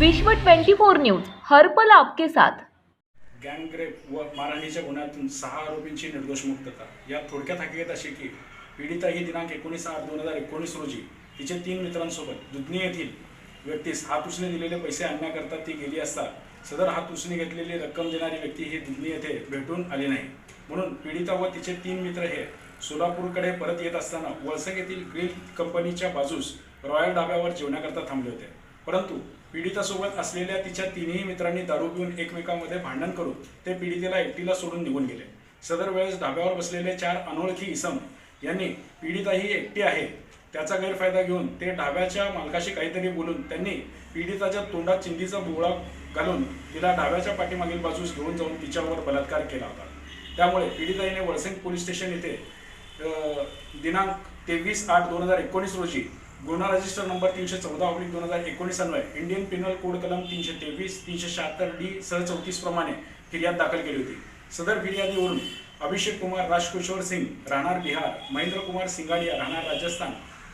विश्व 24 न्यूज हर्पल आपके साथ. गँगरेप व मारहाणीच्या गुन्ह्यातून सहा आरोपींची निर्दोष मुक्तता. या थोडक्यात हकीकत अशी की पीडिता ही दिनांक एकोणीस आठ दोन हजार एकोणीस रोजी तिचे तीन मित्रांसोबत दुधनी येथील व्यक्तीस हात उसने दिलेले पैसे आणण्याकरता ती गेली असता सदर हात उसने घेतलेली रक्कम देणारी व्यक्ती ही दुधनी येथे भेटून आली नाही. म्हणून पीडिता व तिचे तीन मित्र हे सोलापूरकडे परत येत असताना वळसंग येथील ग्रील कंपनीच्या बाजूस रॉयल डाब्यावर जेवण्याकरता थांबले होते. परंतु पीडितासोबत असलेल्या तिच्या तिन्ही मित्रांनी दारू पिऊन एकमेकांमध्ये भांडण करून ते पीडितेला एकटीला सोडून निघून गेले. सदर वेळेस ढाब्यावर बसलेले चार अनोळखी इसम यांनी पीडिता ही एकटी आहे. त्याचा गैरफायदा घेऊन ते ढाब्याच्या मालकाशी काहीतरी बोलून त्यांनी पीडिताच्या तोंडात चिंधीचा बोळा घालून तिला ढाब्याच्या पाठीमागील बाजूस घेऊन जाऊन तिच्यावर बलात्कार केला होता. त्यामुळे पीडिताईने वळसंग पोलीस स्टेशन येथे दिनांक तेवीस आठ दोन हजार एकोणीस रोजी गुन्हा रजिस्टर नंबर तीनशे चौदा ऑब्लिक दोन हजार एकोणीस अन्वये इंडियन पिनल कोड कलम तीनशे तेवीस तीनशे शहात्तर डी सह चौतीस प्रमाणे फिर्याद दाखल केली होती. सदर फिर्यादीवरून अभिषेक कुमार राजकिशोर सिंग राहणार बिहार महेंद्र कुमार सिंगाडिया राहणार राजस्थान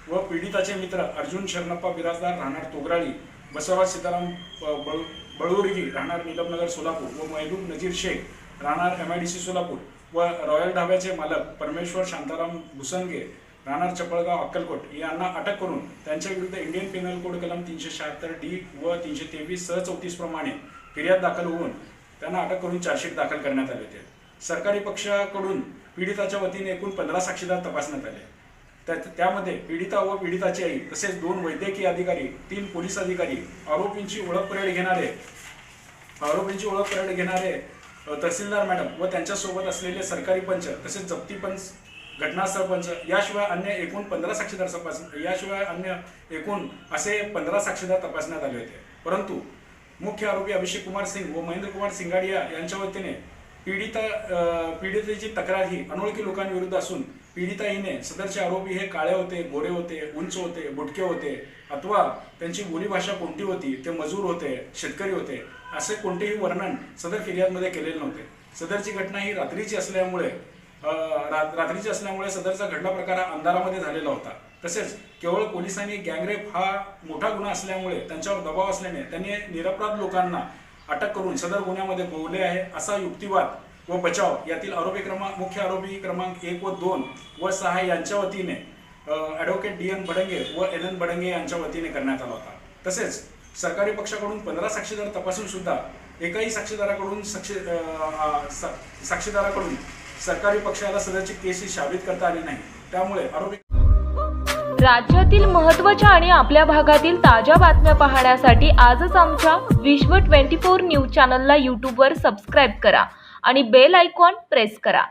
व पीडिताचे मित्र अर्जुन शरणप्पा बिराजदार राहणार तोगराळी बसवराज सीताराम ब- बळ बळुर्गी राहणार निलमनगर सोलापूर व महबूब नजीर शेख राहणार M I D C Solapur व रॉयल ढाब्याचे मालक परमेश्वर शांताराम भुसंगे राहणार चपळगाव अक्कलकोट यांना अटक करून त्यांच्या विरुद्ध इंडियन पेनल कोड कलम तीनशे शहात्तर डी व तीनशे तेवीस सह चौतीस प्रमाणे फिर्याद दाखल होऊन त्यांना अटक करून चार्जशीट दाखल करण्यात आले होते. सरकारी पक्षाकडून पीडिताच्या वतीने एकूण पंधरा साक्षीदार तपासण्यात आले. त्यामध्ये पीडिता व पीडिताची आई तसेच दोन वैद्यकीय अधिकारी तीन पोलीस अधिकारी आरोपींची ओळख परेड घेणारे आरोपींची ओळख परेड घेणारे तहसीलदार मॅडम व त्यांच्यासोबत असलेले सरकारी पंच तसेच जप्ती पंच घटनास्थळ पंच याशिवाय अन्य एकूण पंधरा साक्षीदार तपास याशिवाय अन्य एकूण असे पंधरा साक्षीदार तपासण्यात आले होते. परंतु मुख्य आरोपी अभिषेक कुमार सिंग व महेंद्र कुमार सिंगाडिया यांच्या वतीने पीडिता पीडितेची तक्रार ही अनोळखी लोकांविरुद्ध असून पीडिता हिने सदरचे आरोपी हे काळे होते गोरे होते उंच होते बुटके होते अथवा त्यांची बोलीभाषा कोणती होती ते मजूर होते शेतकरी होते असे कोणतेही वर्णन सदर फिर्यादमध्ये केलेले नव्हते. सदरची घटना ही रात्रीची असल्यामुळे रात्रीची असल्यामुळे सदरचा घडला प्रकार हा अंधारामध्ये झालेला होता. तसेच केवळ पोलिसांनी गँगरेप हा मोठा गुन्हा असल्यामुळे त्यांच्यावर दबाव असल्याने त्यांनी निरपराध लोकांना अटक करून सदर गुन्ह्यामध्ये गोवले आहे असा युक्तिवाद व बचाव यातील आरोपी क्रमांक मुख्य आरोपी क्रमांक एक व दोन व सहा यांच्या वतीने ॲडव्होकेट डी एन बडंगे व एल एन बडंगे यांच्या वतीने करण्यात आला होता. तसेच सरकारी पक्षाकडून पंधरा साक्षीदार तपासून सुद्धा एकाही साक्षीदाराकडून साक्षी सा- साक्षीदाराकडून सरकारी पक्षाला सदरची केस ही करता आली नाही. त्यामुळे आरोपी राज्यातील महत्त्वाच्या आणि आपल्या भागातील ताज्या बातम्या पाहण्यासाठी आजच आमच्या विश्व 24 न्यूज चॅनलला यूट्यूबवर सबस्क्राईब करा आणि बेल आयकॉन प्रेस करा.